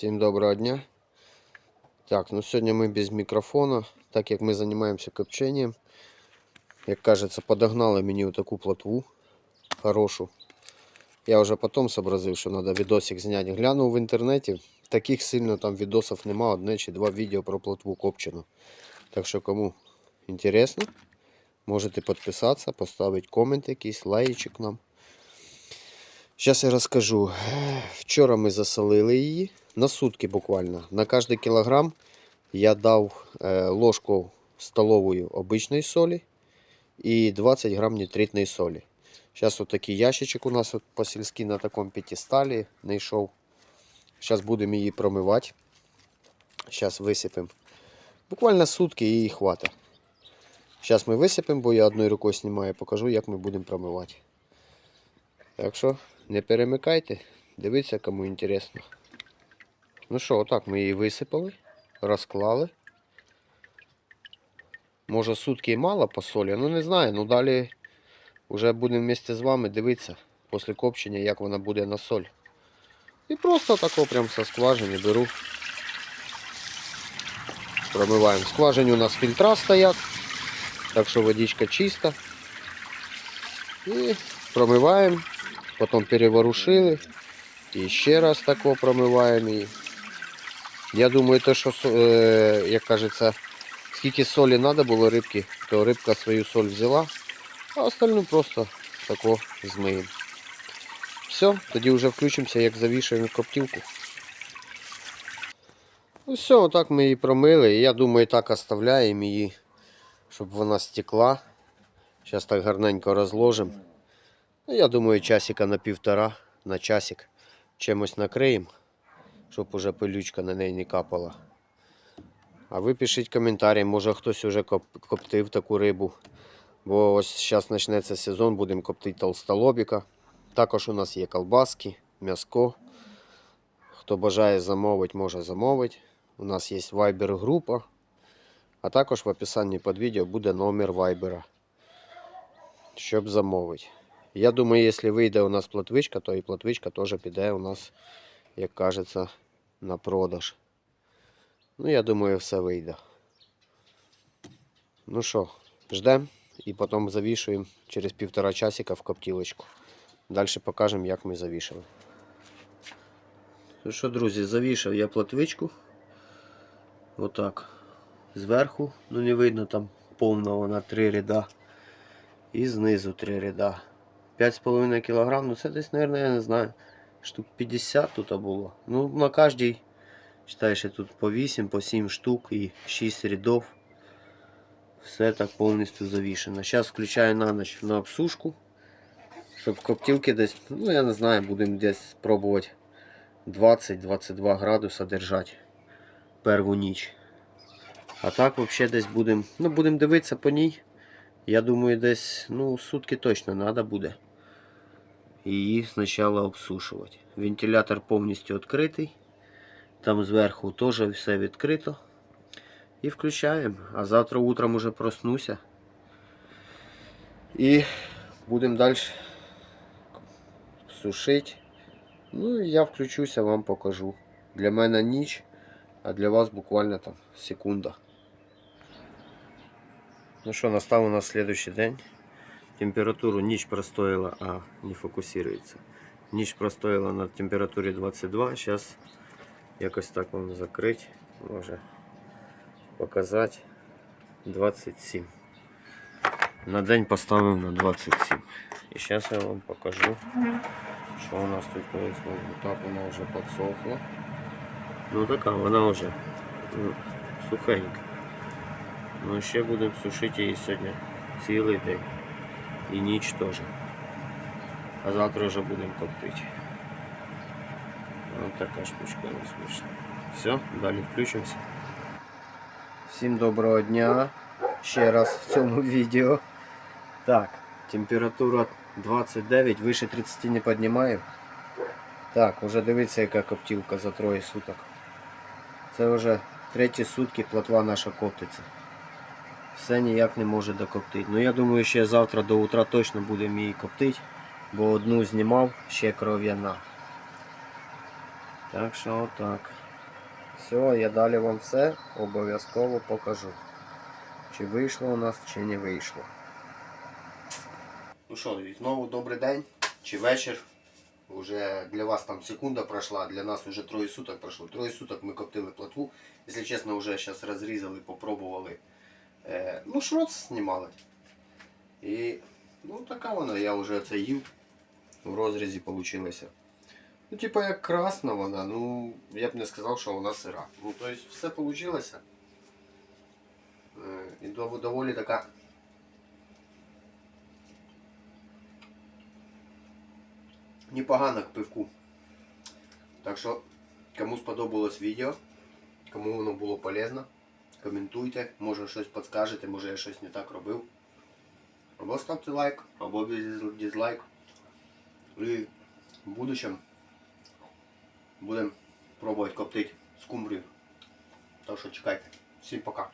Всім доброго дня. Так, ну сьогодні ми без мікрофона, так як ми займаємося копченням. Як кажеться, подогнали мені таку плотву хорошу. Я вже потім зобразив, що треба відосик зняти. Глянув в інтернеті, таких сильно там відосів нема, одне чи два відео про плотву копчену. Так що кому інтересно, можете підписатися, поставити комент якийсь, лайчик нам. Зараз я розкажу. Вчора ми засолили її на сутки буквально. На кожний кілограм я дав е, ложку столовою обичної солі і 20 грам нитритної солі. Зараз отакий ящичок у нас от по сільськи на такому п'ятисталі знайшов. Зараз будемо її промивати. Зараз висипемо. Буквально сутки її хватить. Зараз ми висипемо, бо я одною рукою знімаю, покажу, як ми будемо промивати. Так що не перемикайте, дивіться, кому інтересно. Ну що, отак ми її висипали, розклали. Може сутки і мало по солі, ну не знаю. Ну далі вже будемо вместе з вами дивитися після копчення, як вона буде на соль. І просто тако прям со скважини беру. Промиваємо. Скважині у нас фільтра стоять, так що водичка чиста. І промиваємо, потім переворушили. І ще раз тако промиваємо її. Я думаю, те, що, е, як кажеться, скільки солі треба було рибки, то рибка свою соль взяла, а остальну просто тако змиємо. Все, тоді вже включимося, як завішуємо коптілку. Ну все, отак ми її промили. Я думаю, так оставляємо її, щоб вона стекла. Зараз так гарненько розложимо. Ну, я думаю, часика на півтора, на часик чимось накриємо, щоб уже пилючка на неї не капала. А ви пишіть коментарі, може хтось уже коп- коптив таку рибу. Бо ось зараз почнеться сезон, будемо коптити толстолобіка. Також у нас є колбаски, м'яско. Хто бажає замовити, може замовити. У нас є Viber група. А також в описанні під відео буде номер Viber, щоб замовити. Я думаю, якщо вийде у нас платвичка, то і платвичка теж піде у нас, як кажеться, на продаж. Ну, я думаю, все вийде. Ну що, ждемо і потім завішуємо через півтора часика в коптілочку. Далі покажемо, як ми завішали. Ну що, друзі, завішав я платвичку. Отак. Зверху, ну не видно там повна вона три ряда. І знизу три ряда. 5,5 кг, ну це десь, мабуть, я не знаю. Штук 50 тут було. Ну, на кожній, читай, тут по 8, по 7 штук і 6 рядов. Все так повністю завішено. Зараз включаю на ніч на обсушку. Щоб коптілки десь, ну я не знаю, будемо десь пробувати 20-22 градуса держати перву ніч. А так взагалі десь будемо, ну будемо дивитися по ній. Я думаю, десь ну, сутки точно треба буде. Її спочатку обсушувати. Вентилятор повністю відкритий. Там зверху теж все відкрито. І включаємо. А завтра утром уже проснуся. І будемо далі сушити. Ну і я включуся, вам покажу. Для мене ніч, а для вас буквально там секунда. Ну что, настал у нас следующий день. Температуру ніч простояла, а не фокусируется. Ніч простояла на температурі 22. Сейчас якось так вам закрыть, може показати 27. На день поставив на 27. І зараз я вам покажу, що у нас тут происходит. Так вона вже подсохла. Ну така, вона вже ну, сухенька. Ну ще будемо сушити її сьогодні цілий день. І ніч теж. А завтра вже будемо коптити. Ось така штучка у нас вийшла. Все, далі включимося. Всім доброго дня. Ще раз в цьому відео. Так, температура 29, вище 30 не піднімаю. Так, вже дивіться, яка коптілка за троє суток. Це вже треті сутки плотва наша коптиться. Все ніяк не може докоптити. Ну я думаю, ще завтра до утра точно будемо її коптити, бо одну знімав, ще кров'яна. Так що отак. Все, я далі вам все обов'язково покажу. Чи вийшло у нас, чи не вийшло. Ну що, і знову добрий день чи вечір. Уже для вас там секунда пройшла, для нас вже троє суток пройшло. Троє суток ми коптили плотву. Якщо чесно, вже зараз розрізали, попробували. Е, ну, шрот знімали. І ну така вона, я вже це їв. В розрізі вийшло. Ну, типа як красна вона, ну я б не сказав, що вона сира. Ну, тобто все вийшло. Е, і дов- доволі така. Непогана к пивку. Так що, кому сподобалось відео, кому воно було полезно, коментуйте, може щось подскажете, може я щось не так робив. Або ставте лайк, або дизлайк. І в будущем будемо пробувати коптити скумбрію. Так що чекайте. Всім пока.